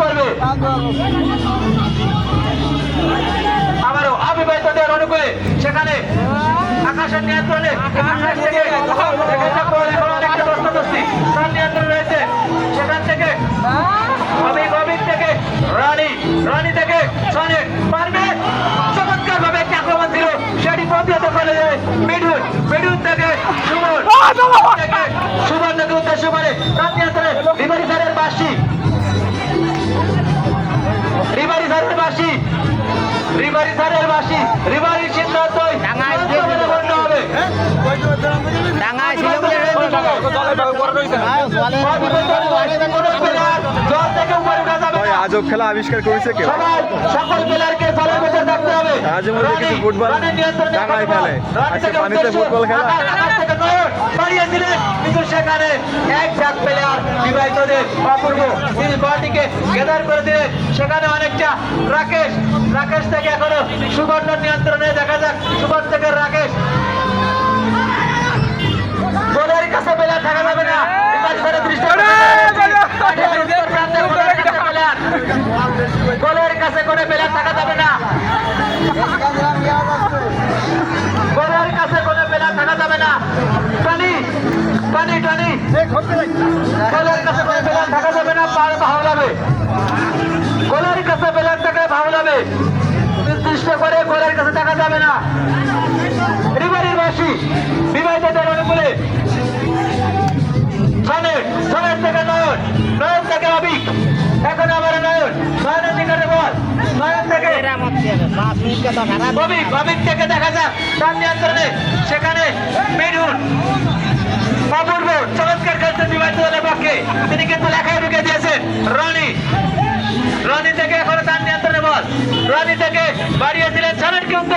করবে। আবারও অবিবাহিতদের অনুকূলে সেখানে আকাশের নিয়ন্ত্রণে আকাশ থেকে সেখানে তার নিয়ন্ত্রণ রয়েছে। থেকে অবিক অবিক থেকে রানী রানী থেকে সনে ভাই না। আজব খেলা আবিষ্কার করেছে কেউ। সবাই সকল প্লেয়ারকে দলের ভেতর থাকতে হবে। মাঝে মধ্যে কিছু ফুটবল ডাঙায় খেলে। আজকে পানিতে ফুটবল খেলা। আকাশ, আকাশ থেকে নয়ন বাড়িয়েছিলেন কিন্তু সেখানে এক ঝাঁক প্লেয়ার বিবাহিতদের অপূর্ব তিনি বলটিকে গেদার করে দিলেন। সেখানে অনেকটা রাকেশ রাকেশ থেকে এখনও সুবর্ণ নিয়ন্ত্রণে দেখা যাক। সুবর্ণ থেকে রাকেশ। গোলের কাছে প্লেয়ার থাকা যাবে না। গোলের কাছে কোনো প্লেয়ার থাকা যাবে না। গোলের কাছে কোনো প্লেয়ার থাকা যাবে না। Tony Tony Tony. গোলের কাছে কোনো প্লেয়ার থাকা যাবে না। পার ভালো যাবে গোলের কাছে প্লেয়ার যাবে নির্দিষ্ট করে গোলের কাছে থাকা যাবে না। রিবারির বাসী বিবাহিতদের অনুকূলে সনের সনের থেকে নয়ন নয়ন থেকে অবিক এখন আবার নয়ন নয়নের দিকে বল। নয়ন থেকে অবিক অবিক থেকে দেখা যাক তার নিয়ন্ত্রণে সেখানে মিঠুন। অপূর্ব চমৎকার খেলছেন বিবাহিত দলের পক্ষে। তিনি কিন্তু লেখায় ঢুকে দিয়েছেন রনি। রনি থেকে রনি থেকে বাড়িয়েছিলেন সনের কিন্তু